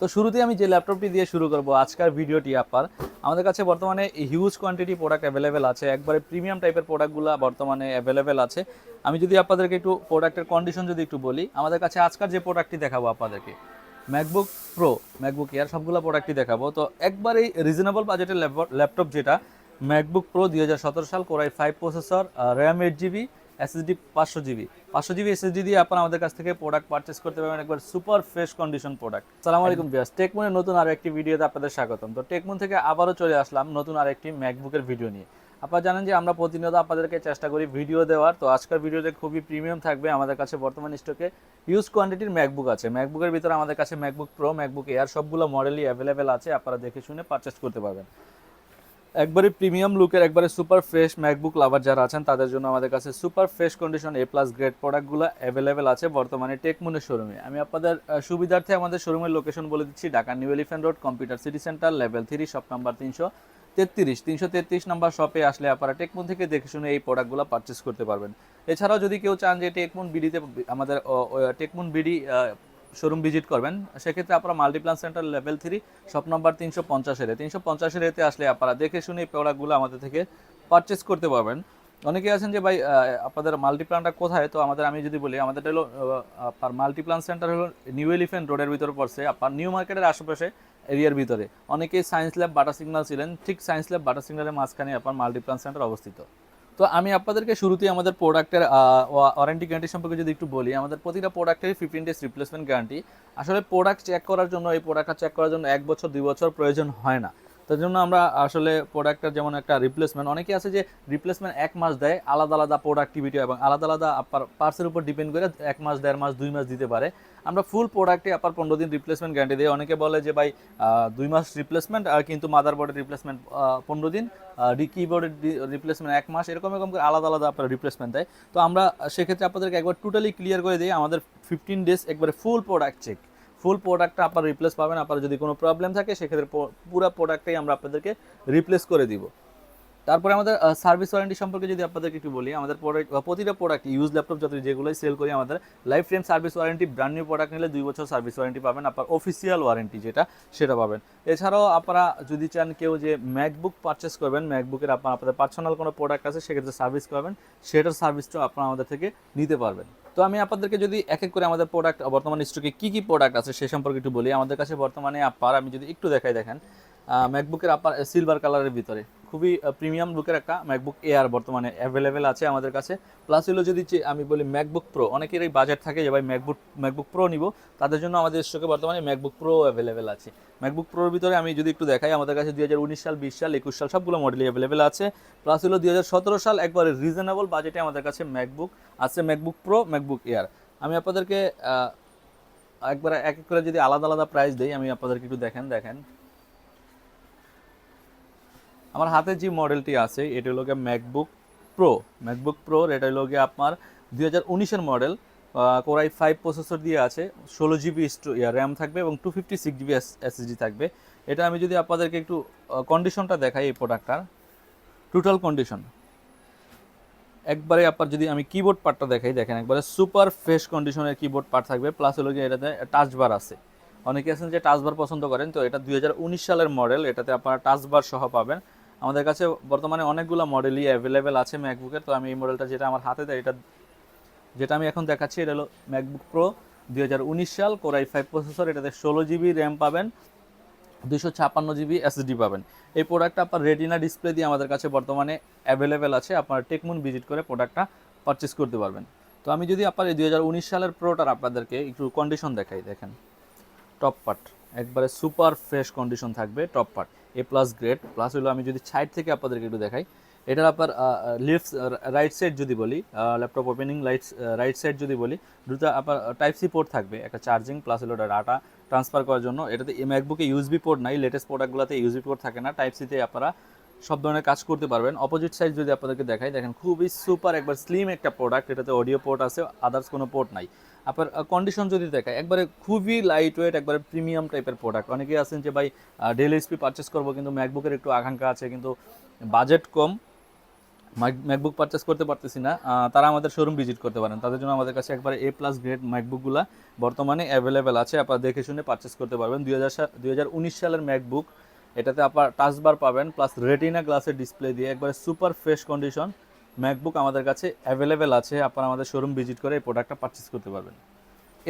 তো শুরুতেই আমি যে ল্যাপটপটি দিয়ে শুরু করব, আজকের ভিডিওটি আপনার। আমাদের কাছে বর্তমানে হিউজ কোয়ান্টিটি প্রোডাক্ট অ্যাভেলেবেল আছে। একবারে প্রিমিয়াম টাইপের প্রোডাক্টগুলো বর্তমানে অ্যাভেলেবেল আছে। আমি যদি আপনাদেরকে একটু প্রোডাক্টের কন্ডিশন যদি একটু বলি, আমাদের কাছে আজকের যে প্রোডাক্টটি দেখাবো আপনাদেরকে ম্যাকবুক প্রো ম্যাকবুক এয়ার সবগুলো প্রোডাক্টই দেখাবো। তো একবারেই রিজনেবল বাজেটের ল্যাপটপ যেটা ম্যাকবুক প্রো দুই হাজার সতেরো সাল core i five processor RAM eight GB SSD পাঁচশো জিবি পাঁচশো জিবি এসএসডি দিয়ে আপনারা আমাদের কাছ থেকে প্রোডাক্ট পারচেস করতে পারবেন একবার সুপার ফ্রেশ কন্ডিশন প্রোডাক্ট সালাম আলাইকুম বিয়াস টেকমুনের নতুন আরও একটি ভিডিওতে আপনাদের স্বাগতম। তো টেকমুন থেকে আবারও চলে আসলাম নতুন আরেকটি ম্যাকবুকের ভিডিও নিয়ে। আপনারা জানেন যে আমরা প্রতিনিয়ত আপনাদেরকে চেষ্টা করি ভিডিও দেওয়ার। তো আজকের ভিডিওতে খুবই প্রিমিয়াম থাকবে আমাদের কাছে বর্তমান স্টকে ইউজ কোয়ান্টিটির ম্যাকবুক আছে। ম্যাকবুকের ভিতরে আমাদের কাছে ম্যাকবুক প্রো ম্যাকবুক এয়ার সবগুলো মডেলই অ্যাভেলেবেল আছে। আপনারা দেখে শুনে পারচেস করতে পারবেন। একবারে প্রিমিয়াম লুকের, একবারে সুপার ফ্রেশ ম্যাকবুক লাভার যারা আছেন, তাদের জন্য আমাদের কাছে super fresh condition A plus grade প্রোডাক্টগুলো অ্যাভেলেবেল আছে বর্তমানে টেকমুনের শোরুমে আমি আপনাদের সুবিধার্থে আমাদের শোরুমের লোকেশন বলে দিচ্ছি, Dhaka New Elephant Road, Computer City Centre level three shop number তিনশো তেত্রিশ। তিনশো তেত্রিশ নাম্বার শপে আসলে আপনারা টেকমুন থেকে দেখে শুনে এই প্রোডাক্টগুলো পারচেস করতে পারবেন। এছাড়াও যদি কেউ চান যে টেকমুন বিডিতে আমাদের টেকমুন বিডি শোরুম ভিজিট করবেন, সেক্ষেত্রে আপনারা Multiplan Centre level three shop number তিনশো পঞ্চাশের তিনশো পঞ্চাশের এতে আসলে আপনারা দেখে শুনে প্রোডাক্টগুলো আমাদের থেকে পারচেস করতে পারবেন। অনেকে আছেন যে, ভাই আপনাদের মাল্টিপ্লানটা কোথায়? তো আমাদের, আমি যদি বলি, আমাদের হলো আপনার মাল্টিপ্লান সেন্টার হলো নিউ এলিফেন্ট রোডের ভিতরে পড়ছে, আপনার নিউ মার্কেটের আশেপাশে এরিয়ার ভিতরে। অনেকেই সায়েন্স ল্যাব বাটা সিগনাল ছিলেন, ঠিক সায়েন্স ল্যাব বাটা সিগনালের মাঝখানে আপনার মাল্টিপ্লান সেন্টার অবস্থিত। তো আমি আপনাদেরকে শুরুতেই আমাদের প্রোডাক্টের ওয়ারেন্টি গ্যারান্টি সম্পর্কে যদি একটু বলি, আমাদের প্রতিটা প্রোডাক্টের ফিফটিন ডেজ রিপ্লেসমেন্ট গ্যারান্টি আসলে প্রোডাক্ট চেক করার জন্য, এই প্রোডাক্টটা চেক করার জন্য এক বছর, দুই বছর প্রয়োজন হয় না। তার জন্য আমরা আসলে প্রোডাক্টের যেমন একটা রিপ্লেসমেন্ট অনেকে আছে যে রিপ্লেসমেন্ট এক মাস দেয়, আলাদা আলাদা প্রোডাক্টিভিটি এবং আলাদা আলাদা আপনার পার্সের উপর ডিপেন্ড করে এক মাস, দেড় মাস, দুই মাস দিতে পারে। আমরা ফুল প্রোডাক্টে আপনার পনেরো দিন রিপ্লেসমেন্ট গ্যারান্টি দিই। অনেকে বলে যে, ভাই দুই মাস রিপ্লেসমেন্ট আর কিন্তু মাদার বোর্ডের রিপ্লেসমেন্ট পনেরো দিন কিবোর্ডের রিপ্লেসমেন্ট এক মাস। এরকম এরকম করে আলাদা আলাদা আপনার রিপ্লেসমেন্ট দেয়। তো আমরা সেক্ষেত্রে আপনাদেরকে একবার টোটালি ক্লিয়ার করে দিই। আমাদের ফিফটিন ডেজ একবারে ফুল প্রোডাক্ট চেক ফুল প্রোডাক্টটা আপনার রিপ্লেস পাবেন। আপনার যদি কোনো প্রবলেম থাকে, সেক্ষেত্রে পুরো প্রোডাক্টটাই আমরা আপনাদেরকে রিপ্লেস করে দিব। তারপরে আমাদের সার্ভিস ওয়ারেন্টি সম্পর্কে যদি আপনাদেরকে একটু বলি, আমাদের প্রতিটা প্রোডাক্ট ইউজ ল্যাপটপ যত যেগুলোই সেল করি, আমাদের life time service warranty brand new product নিলে দুই বছর সার্ভিস ওয়ারেন্টি পাবেন, আপনার অফিসিয়াল ওয়ারেন্টি যেটা, সেটা পাবেন। এছাড়াও আপনারা যদি চান কেউ যে ম্যাকবুক পারচেস করবেন ম্যাকবুকের আপনার, আপনাদের পার্সোনাল কোনো প্রোডাক্ট আছে, সেক্ষেত্রে সার্ভিস পাবেন সেটার সার্ভিসটাও আপনারা আমাদের থেকে নিতে পারবেন। তো আমি আপনাদেরকে যদি এক এক করে আমাদের প্রোডাক্ট বর্তমান স্টকে কী কী প্রোডাক্ট আছে সে সম্পর্কে একটু বলি, আমাদের কাছে বর্তমানে আপার আমি যদি একটু দেখাই দেখেন ম্যাকবুকের আপার সিলভার কালারের ভিতরে। খুবই প্রিমিয়াম লুকের একটা ম্যাকবুক এয়ার বর্তমানে অ্যাভেলেবেল আছে আমাদের কাছে। প্লাস হলো যদি আমি বলি ম্যাকবুক প্রো অনেকের এই বাজেট থাকে যে ভাই ম্যাকবুক ম্যাকবুক প্রো নিব। তাদের জন্য আমাদের স্টকে বর্তমানে ম্যাকবুক প্রো অ্যাভেলেবেল আছে। ম্যাকবুক প্রোর ভিতরে আমি যদি একটু দেখাই, আমাদের কাছে দুই হাজার উনিশ সাল, বিশ সাল, একুশ সাল সবগুলো মডেলই অ্যাভেলেবেল আছে। প্লাস হলো দুই হাজার সতেরো সাল একবারে রিজনেবল বাজেটে আমাদের কাছে ম্যাকবুক আছে ম্যাকবুক প্রো ম্যাকবুক এয়ার আমি আপনাদেরকে একবার এক এক করে যদি আলাদা আলাদা প্রাইস দিই, আমি আপনাদেরকে একটু দেখেন দেখেন। আমার হাতে যে মডেলটি আছে, এটা হলো গিয়ে ম্যাকবুক প্রো ম্যাকবুক প্রো এটা হলো গিয়ে আপনার দুই হাজার উনিশের মডেল। কোরাই ফাইভ প্রসেসর দিয়ে আছে, ষোলো জিবি র্যাম থাকবে এবং two fifty six GB SSD থাকবে। এটা আমি যদি আপনাদেরকে একটু কন্ডিশনটা দেখাই এই প্রোডাক্টটার টোটাল কন্ডিশন একবারে আপনার যদি আমি কিবোর্ড পার্টটা দেখাই, দেখেন একবারে সুপার ফ্রেশ কন্ডিশনের কিবোর্ড পার্ট থাকবে প্লাস হলো গিয়ে এটাতে টাচ বার আছে। অনেকে আছেন যে টাচ বার পছন্দ করেন, তো এটা দুই হাজার উনিশ সালের মডেল, এটাতে আপনারা টাচ বার সহ পাবেন। আমাদের কাছে বর্তমানে অনেকগুলো মডেলই অ্যাভেলেবেল আছে ম্যাকবুকের তো আমি এই মডেলটা যেটা আমার হাতে দেয়, এটা যেটা আমি এখন দেখাচ্ছি, এটা হলো ম্যাকবুক প্রো দুই হাজার উনিশ সাল কোরাই ফাইভ প্রসেসর এটাতে ষোলো জিবি র্যাম পাবেন দুশো ছাপ্পান্ন জিবি এসএসডি পাবেন। এই প্রোডাক্টটা আপনার রেটিনা ডিসপ্লে দিয়ে আমাদের কাছে বর্তমানে অ্যাভেলেবেল আছে। আপনার টেকমুন ভিজিট করে প্রোডাক্টটা পারচেস করতে পারবেন। তো আমি যদি আপনার এই দু হাজার উনিশ সালের প্রোটার আপনাদেরকে একটু কন্ডিশন দেখাই, দেখেন। টপ পার্ট একবারে সুপার ফ্রেশ কন্ডিশন থাকবে top part A plus grade plus হলো আমি যদি সাইড থেকে আপনাদেরকে একটু দেখাই, এটার আপনার লেফট রাইট সাইড যদি বলি laptop opening light right side যদি বলি, দুটো আপনার টাইপ সি পোর্ট থাকবে, একটা চার্জিং প্লাস হলো ডাটা ট্রান্সফার করার জন্য। এটাতে ম্যাকবুকে ইউএসবি পোর্ট নাই লেটেস্ট প্রোডাক্টগুলোতে ইউএসবি পোর্ট থাকে না টাইপ সিতে আপনারা সব ধরনের কাজ করতে পারবেন। অপোজিট সাইড যদি আপনাদেরকে দেখাই, দেখেন খুবই সুপার একবার স্লিম একটা প্রোডাক্ট এটাতে অডিও পোর্ট আছে আদার্স কোনো পোর্ট নাই। আপনার কন্ডিশন যদি দেখায়, একবারে খুবই লাইট ওয়েট একবারে প্রিমিয়াম টাইপের প্রোডাক্ট অনেকেই আছেন যে, ভাই ডেল এসপি পারচেস করব, কিন্তু ম্যাকবুকের একটু আকাঙ্ক্ষা আছে, কিন্তু বাজেট কম। ম্যাকবুক পারচেস করতে পারতেছি না। তারা আমাদের শোরুম ভিজিট করতে পারেন। তাদের জন্য আমাদের কাছে একবারে এ প্লাস গ্রেড ম্যাকবুকগুলো বর্তমানে অ্যাভেলেবেল আছে। আপনারা দেখে শুনে পারচেস করতে পারবেন। দুই হাজার সালের ম্যাকবুক এটাতে আপনার টাচ বার পাবেন প্লাস রেটিনা গ্লাসের ডিসপ্লে দিয়ে, একবারে সুপার ফ্রেশ কন্ডিশন ম্যাকবুক আমাদের কাছে অ্যাভেলেবেল আছে, আপনারা আমাদের শোরুম ভিজিট করে এই প্রোডাক্টটা পারচেস করতে পারবেন।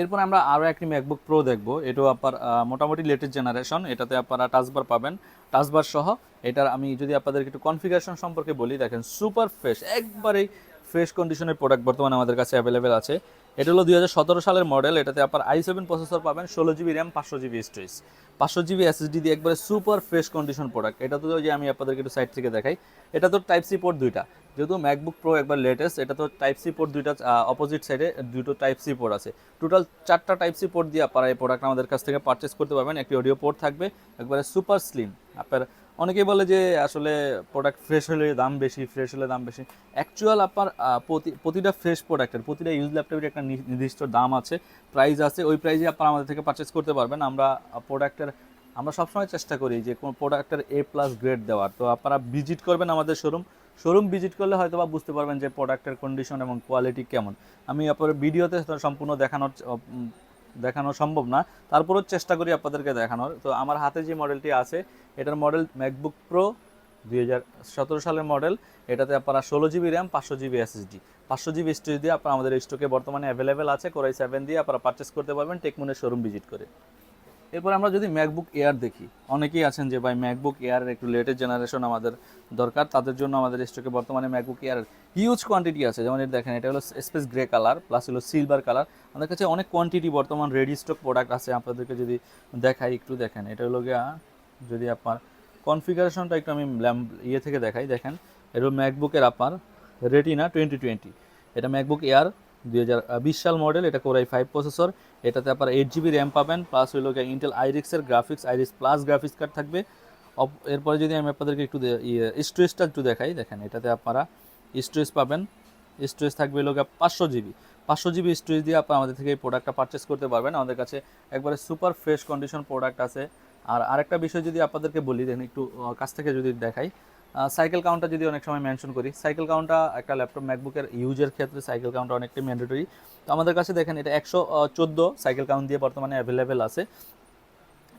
এরপর আমরা আরও একটি ম্যাকবুক প্রো দেখব, এটাও আপনার মোটামুটি লেটেস্ট জেনারেশন এটাতে আপনারা টাচবার পাবেন। টাচবার সহ এটার আমি যদি আপনাদের একটু কনফিগারেশন সম্পর্কে বলি, দেখেন সুপার ফ্রেশ একবারেই ফ্রেশ কন্ডিশনের প্রোডাক্ট বর্তমানে আমাদের কাছে অ্যাভেলেবেল আছে। এটা হলো দুই হাজার সতেরো সালের মডেল এটাতে আপনার আই সেভেন প্রসেসর পাবেন, ষোলো জিবি র্যাম পাঁচশো জিবি স্টোরেজ পাঁচশো জিবি এসএসডি দিয়ে একবারে সুপার ফ্রেশ কন্ডিশন প্রোডাক্ট এটা তো যে আমি আপনাদেরকে একটু সাইড থেকে দেখাই, এটা তো টাইপ সি পোর্ট দুইটা। যেহেতু ম্যাকবুক প্রো একবার লেটেস্ট এটা তো টাইপ সি পোর্ট দুইটা অপোজিট সাইডে দুটো টাইপ সি পোর্ট আছে। টোটাল চারটা টাইপ সি পোর্ট দিয়ে আপনারা এই প্রোডাক্ট আমাদের কাছ থেকে পারচেস করতে পারবেন। একটি অডিও পোর্ট থাকবে, একবারে সুপার স্লিম আপনার, অনেকেই বলে যে আসলে প্রোডাক্ট ফ্রেশ হলে দাম বেশি ফ্রেশ হলে দাম বেশি। অ্যাকচুয়াল আপনার প্রতি, প্রতিটা ফ্রেশ প্রোডাক্টের প্রতিটা ইউজ ল্যাপটপের একটা নির্দিষ্ট দাম আছে প্রাইস আছে, ওই প্রাইসে আপনারা আমাদের থেকে পারচেস করতে পারবেন। আমরা প্রোডাক্টের আমরা সবসময় চেষ্টা করি যে কোনো প্রোডাক্টের এ প্লাস গ্রেড দেওয়ার। তো আপনারা ভিজিট করবেন আমাদের শোরুম শোরুম ভিজিট করলে হয়তো বা বুঝতে পারবেন যে প্রোডাক্টের কন্ডিশন এবং কোয়ালিটি কেমন। আমি আপনার ভিডিওতে সম্পূর্ণ দেখানোর দেখানো সম্ভব না। তারপরেও চেষ্টা করি আপনাদেরকে দেখানোর। তো আমার হাতে যে মডেলটি আছে, এটার মডেল ম্যাকবুক প্রো দুই হাজার সতেরো সালের মডেল এটাতে আপনারা ষোলো জিবি র্যাম পাঁচশো জিবি এসএসডি পাঁচশো জিবি স্টোরেজ দিয়ে আপনারা আমাদের স্টকে বর্তমানে অ্যাভেলেবেল আছে। কোরাই সেভেন দিয়ে আপনারা পারচেস করতে পারবেন টেকমুনের শোরুম ভিজিট করে। এরপর আমরা যদি ম্যাকবুক এয়ার দেখি, অনেকেই আছেন যে, ভাই ম্যাকবুক এয়ারের একটু লেটেস্ট জেনারেশন আমাদের দরকার, তাদের জন্য আমাদের স্টকে বর্তমানে ম্যাকবুক এয়ারের হিউজ কোয়ান্টিটি আছে। যেমন এটা দেখেন, এটা হলো স্পেস গ্রে কালার প্লাস হলো সিলভার কালার আমাদের কাছে অনেক কোয়ান্টিটি বর্তমান রেডি স্টক প্রোডাক্ট আছে, আপনাদেরকে যদি দেখাই, একটু দেখেন। এটা হলো গিয়া, যদি আপনার কনফিগারেশনটা একটু আমি ইয়ে থেকে দেখাই, দেখেন, এটা ম্যাকবুকের আপনার রেটিনা টোয়েন্টি টোয়েন্টি এটা ম্যাকবুক এয়ার দুই হাজার বিশ সাল মডেল, এটা কোরাই ফাইভ প্রসেসর। এটাতে আপনার এইট জিবি র্যাম পাবেন প্লাস হইল Intel আইরিক্সের graphics Iris plus graphics card থাকবে। এরপরে যদি আমি আপনাদেরকে একটু দে- ইয়ে স্টোরেজটা একটু দেখাই, দেখেন, এটাতে আপনারা স্টোরেজ পাবেন। স্টোরেজ থাকবে গিয়ে পাঁচশো জিবি পাঁচশো জিবি স্টোরেজ দিয়ে আপনারা আমাদের থেকে এই প্রোডাক্টটা পারচেস করতে পারবেন। আমাদের কাছে একবারে সুপার ফ্রেশ কন্ডিশন প্রোডাক্ট আছে। আর আরেকটা বিষয় যদি আপনাদেরকে বলি, দেখেন, একটু কাছ থেকে যদি দেখাই সাইকেল কাউন্টটা যদি অনেক সময় মেনশন করি সাইকেল কাউন্টটা একটা ল্যাপটপ ম্যাকবুকের ইউজের ক্ষেত্রে সাইকেল কাউন্টটা অনেকটাই ম্যান্ডেটরি তো আমাদের কাছে দেখেন, এটা একশো চোদ্দ সাইকেল কাউন্ট দিয়ে বর্তমানে অ্যাভেলেবেল আছে।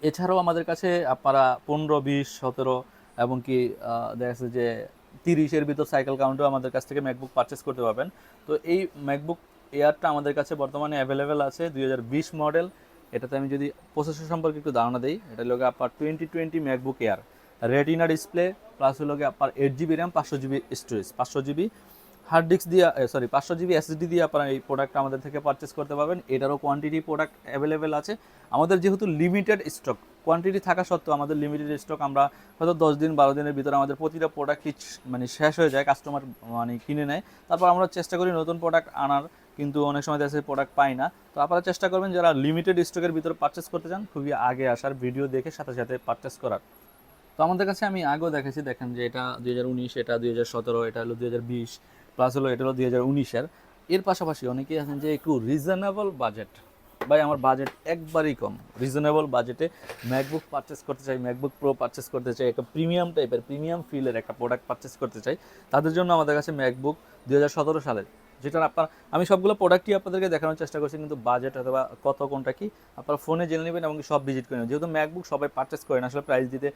এছাড়াও আমাদের কাছে আপনারা পনেরো, বিশ, সতেরো এবং কি দেখা যাচ্ছে যে তিরিশের ভিতর সাইকেল কাউন্টও আমাদের কাছ থেকে ম্যাকবুক পারচেস করতে পারবেন। তো এই ম্যাকবুক এয়ারটা আমাদের কাছে বর্তমানে অ্যাভেলেবেল আছে দুই হাজার বিশ মডেল এটাতে আমি যদি প্রসেসর সম্পর্কে একটু ধারণা দিই, এটা গিয়ে আপনার twenty twenty MacBook Air Retina display plus হলো গিয়ে আপনার এইট জিবি র্যাম পাঁচশো জিবি স্টোরেজ পাঁচশো জিবি হার্ড ডিস্ক দিয়ে সরি পাঁচশো জিবি এসএসডি দিয়ে আপনারা এই প্রোডাক্টটা আমাদের থেকে পারচেস করতে পারবেন। এটারও কোয়ান্টিটি প্রোডাক্ট অ্যাভেলেবেল আছে। আমাদের যেহেতু লিমিটেড স্টক কোয়ান্টিটি থাকা সত্ত্বেও আমাদের লিমিটেড স্টক আমরা হয়তো দশ দিন, বারো দিনের ভিতরে আমাদের প্রতিটা প্রোডাক্ট মানে শেষ হয়ে যায় কাস্টমার মানে কিনে নেয়। তারপর আমরা চেষ্টা করি নতুন প্রোডাক্ট আনার, কিন্তু অনেক সময় দেখা প্রোডাক্ট পাই না। তো আপনারা চেষ্টা করবেন যারা লিমিটেড স্টকের ভিতরে পারচেস করতে চান, খুবই আগে আসার ভিডিও দেখে সাথে সাথে পারচেস করার। আমাদের কাছে আমি আগেও দেখেছি দেখেন যে এটা দুই হাজার উনিশ, এটা দুই হাজার সতেরো, এটা হলো দুই হাজার বিশ প্লাস হলো এটা হলো দুই হাজার উনিশের। এর পাশাপাশি অনেকেই আছেন যে একটু রিজনেবল বাজেট ভাই, আমার বাজেট একবারই কম। রিজনেবল বাজেটে ম্যাকবুক পারচেস করতে চাই ম্যাকবুক প্রো পারচেস করতে চাই, একটা প্রিমিয়াম টাইপের প্রিমিয়াম ফিলের একটা প্রোডাক্ট পারচেস করতে চাই, তাদের জন্য আমাদের কাছে ম্যাকবুক দুই হাজার সতেরো সালের যেটা আপনার, আমি সবগুলো প্রোডাক্টই আপনাদেরকে দেখানোর চেষ্টা করছি, কিন্তু বাজেট অথবা কত, কোনটা কি, আপনারা ফোনে জেনে নেবেন এবং সব ভিজিট করে নেবেন। যেহেতু ম্যাকবুক সবাই পারচেস করেন আসলে প্রাইস দিতে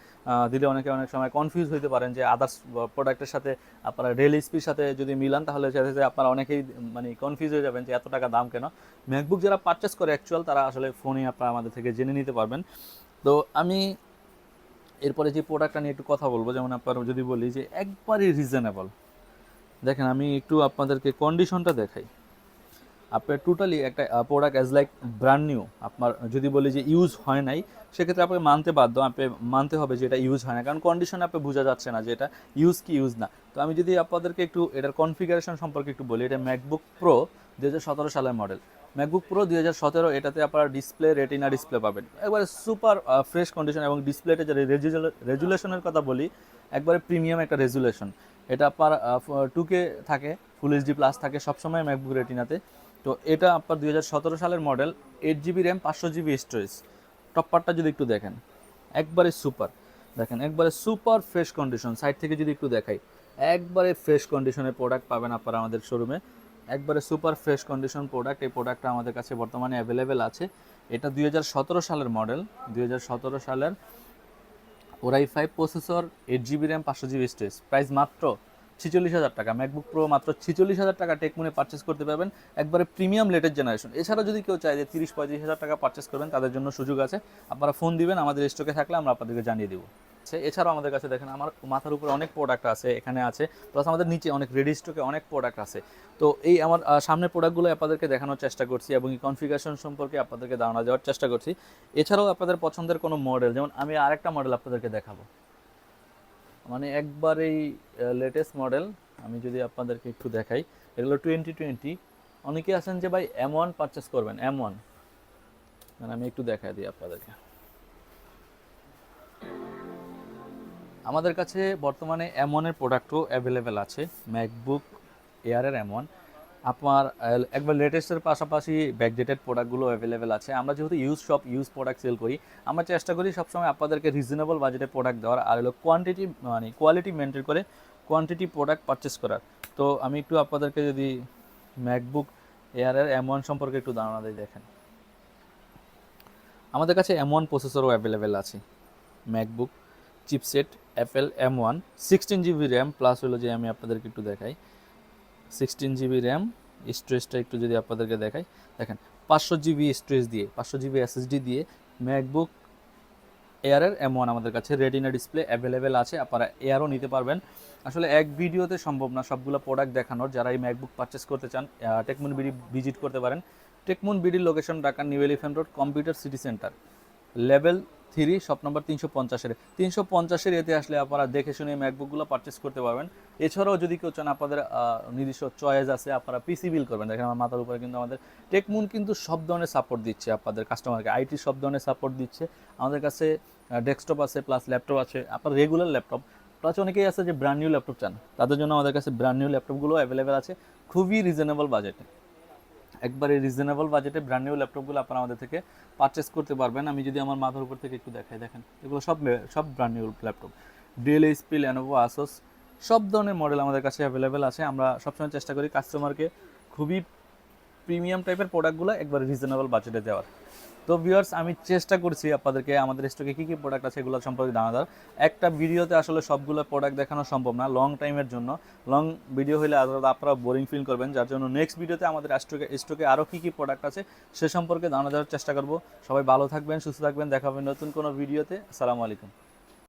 দিলে অনেকে অনেক সময় কনফিউজ হতে পারেন যে আদার্স প্রোডাক্টের সাথে, আপনারা রেল স্পির সাথে যদি মিলান, তাহলে সাথে আপনারা অনেকেই মানে কনফিউজ হয়ে যাবেন যে এত টাকা দাম কেন। ম্যাকবুক যারা পারচেস করে অ্যাকচুয়াল তারা আসলে ফোনে আপনারা আমাদের থেকে জেনে নিতে পারবেন। তো আমি এরপরে যে প্রোডাক্টটা নিয়ে একটু কথা বলব, যেমন আপনার যদি বলি যে একবারই রিজনেবল দেখেন আমি একটু আপনাদেরকে কন্ডিশনটা দেখাই আপনার টোটালি একটা product as like brand new আপনার যদি বলি যে ইউজ হয় নাই সেক্ষেত্রে আপনাকে মানতে বাধ্য আপনি মানতে হবে যে এটা ইউজ হয় না কারণ কন্ডিশন আপনি বোঝা যাচ্ছে না যে এটা ইউজ কি ইউজ না তো আমি যদি আপনাদেরকে একটু এটার কনফিগারেশন সম্পর্কে একটু বলি এটা ম্যাকবুক প্রো দু হাজার সতেরো সালের মডেল ম্যাকবুক প্রো দুই হাজার সতেরো এটাতে আপনারা ডিসপ্লে রেটিনা ডিসপ্লে পাবেন একবারে সুপার ফ্রেশ কন্ডিশন এবং ডিসপ্লেতে যে রেজুলেশনের কথা বলি একবারে প্রিমিয়াম একটা রেজুলেশন এটা আপনার টু কে থাকে ফুল এইচডি প্লাস থাকে, সবসময় ম্যাকবুক রেটিনাতে তো এটা আপনার দুই হাজার সতেরো সালের মডেল এইট জিবি র্যাম পাঁচশো জিবি স্টোরেজ টপ্পারটা যদি একটু দেখেন, একবারে সুপার দেখেন, একবারে সুপার ফ্রেশ কন্ডিশন সাইড থেকে যদি একটু দেখাই, একবারে ফ্রেশ কন্ডিশনের প্রোডাক্ট পাবেন আপনারা আমাদের শোরুমে একবারে সুপার ফ্রেশ কন্ডিশন প্রোডাক্ট এই প্রোডাক্টটা আমাদের কাছে বর্তমানে অ্যাভেলেবেল আছে। এটা দুই হাজার সতেরো সালের মডেল দুই হাজার সতেরো সালের ওরাই five processor eight GB RAM পাঁচশো জিবি স্টোরেজ প্রাইস মাত্র ছিচল্লিশ হাজার টাকা। ম্যাকবুক প্রো মাত্র ছিচল্লিশ হাজার টাকা টেকমুনে পার্চেস করতে পারবেন। একবারে প্রিমিয়াম লেটেস্ট জেনারেশন এছাড়া যদি কেউ চায় যে তিরিশ পঁয়ত্রিশ হাজার টাকা পার্চেস করবেন, তাদের জন্য সুযোগ আছে। আপনারা ফোন দিবেন, আমাদের স্টকে থাকলে আমরা আপনাদেরকে জানিয়ে দেবো। আছে। এছাড়াও আমাদের কাছে দেখেন, আমার মাথার উপরে অনেক প্রোডাক্ট আছে, এখানে আছে। প্লাস আমাদের নিচে অনেক রেডি স্টকে অনেক প্রোডাক্ট আছে। তো এই আমার সামনের প্রোডাক্টগুলো আপনাদেরকে দেখানোর চেষ্টা করছি এবং এই কনফিগারেশন সম্পর্কে আপনাদেরকে ধারণা দেওয়ার চেষ্টা করছি। এছাড়াও আপনাদের পছন্দের কোনো মডেল যেমন আমি আরেকটা মডেল আপনাদেরকে দেখাবো। মানে একবার এই লেটেস্ট মডেল আমি যদি আপনাদেরকে একটু দেখাই, এগুলো টোয়েন্টি টোয়েন্টি অনেকে আছেন যে ভাই এম ওয়ান পারচেস করবেন এম ওয়ান মানে আমি একটু দেখাই দিই আপনাদেরকে। আমাদের কাছে বর্তমানে এম ওয়ানের প্রোডাক্টও অ্যাভেলেবেল আছে ম্যাকবুক এয়ারের এম ওয়ান আপনার একবার লেটেস্টের পাশাপাশি ব্যাকডেটেড প্রোডাক্টগুলো অ্যাভেলেবেল আছে। আমরা যেহেতু use shop use product sell করি, আমরা চেষ্টা করি সবসময় আপনাদেরকে রিজনেবল বাজেটে প্রোডাক্ট দেওয়ার, আর হলো কোয়ান্টিটি মানে কোয়ালিটি মেনটেন করে কোয়ান্টিটি প্রোডাক্ট পারচেস করার। তো আমি একটু আপনাদেরকে যদি ম্যাকবুক এয়ারের এম ওয়ান সম্পর্কে একটু ধারণা দিই, দেখেন। আমাদের কাছে এম ওয়ান প্রসেসরও অ্যাভেলেবেল আছে MacBook chipset Apple M one sixteen GB RAM plus হলো যে আমি আপনাদেরকে একটু দেখাই। সিক্সটিন জিবি র্যাম স্টোরেজটা একটু যদি আপনাদেরকে দেখাই। দেখেন, পাঁচশো জিবি স্টোরেজ দিয়ে, পাঁচশো জিবি এসএসডি দিয়ে ম্যাকবুক এয়ারের এম ওয়ান আমাদের কাছে রেটিনা ডিসপ্লে অ্যাভেলেবেল আছে। আপনারা এয়ারও নিতে পারবেন। আসলে এক ভিডিওতে সম্ভব না সবগুলো প্রোডাক্ট দেখানোর। যারা এই ম্যাকবুক পারচেস করতে চান টেকমুন বিডি ভিজিট করতে পারেন। Techmoon বিডির location Dhaka New Elephant Road Computer City Centre level three, shop number তিনশো পঞ্চাশের। তিনশো পঞ্চাশের এতে আসলে আপনারা দেখে শুনে ম্যাকবুকগুলো পারচেস করতে পারবেন। এছাড়াও যদি কেউ চান আপনাদের নিজস্ব চয়েস আছে, আপনারা পিসি বিল করবেন। দেখেন আমার মাথার উপরে কিন্তু আমাদের টেকমুন কিন্তু সব ধরনের সাপোর্ট দিচ্ছে আপনাদের কাস্টমারকে আইটি সব ধরনের সাপোর্ট দিচ্ছে। আমাদের কাছে ডেস্কটপ আছে প্লাস ল্যাপটপ আছে, আপনার রেগুলার ল্যাপটপ প্লাস অনেকেই আছে যে ব্র্যান্ড নিউ ল্যাপটপ চান। তাদের জন্য আমাদের কাছে ব্র্যান্ড নিউ ল্যাপটপগুলো অ্যাভেলেবেল আছে। খুবই রিজনেবল বাজেটে একবারে রিজনেবল বাজেটে ব্র্যান্ড নিউ ল্যাপটপগুলো আপনারা আমাদের থেকে পারচেস করতে পারবেন। আমি যদি আমার মাথার উপর থেকে একটু দেখাই, দেখেন, এগুলো সব সব brand new laptop Dell HP Lenovo Asus সব ধরনের মডেল আমাদের কাছে অ্যাভেলেবেল আছে। আমরা সবসময় চেষ্টা করি কাস্টমারকে খুবই প্রিমিয়াম টাইপের প্রোডাক্টগুলো একবার রিজনেবল বাজেটে দেওয়ার। তো ভিউয়ার্স আমি চেষ্টা করছি আপনাদেরকে আমাদের স্টকে কী কী প্রোডাক্ট আছে এগুলো সম্পর্কে জানাবার একটা ভিডিওতে আসলে সবগুলো প্রোডাক্ট দেখানো সম্ভব না লং টাইমের জন্য। লং ভিডিও হলে আপনারা বোরিং ফিল করবেন, যার জন্য নেক্সট ভিডিওতে আমাদের স্টকে স্টকে আরও কী কী প্রোডাক্ট আছে সে সম্পর্কে জানা দেওয়ার চেষ্টা করব। সবাই ভালো থাকবেন, সুস্থ থাকবেন দেখাবেন নতুন কোনো ভিডিওতে আসসালামু আলাইকুম।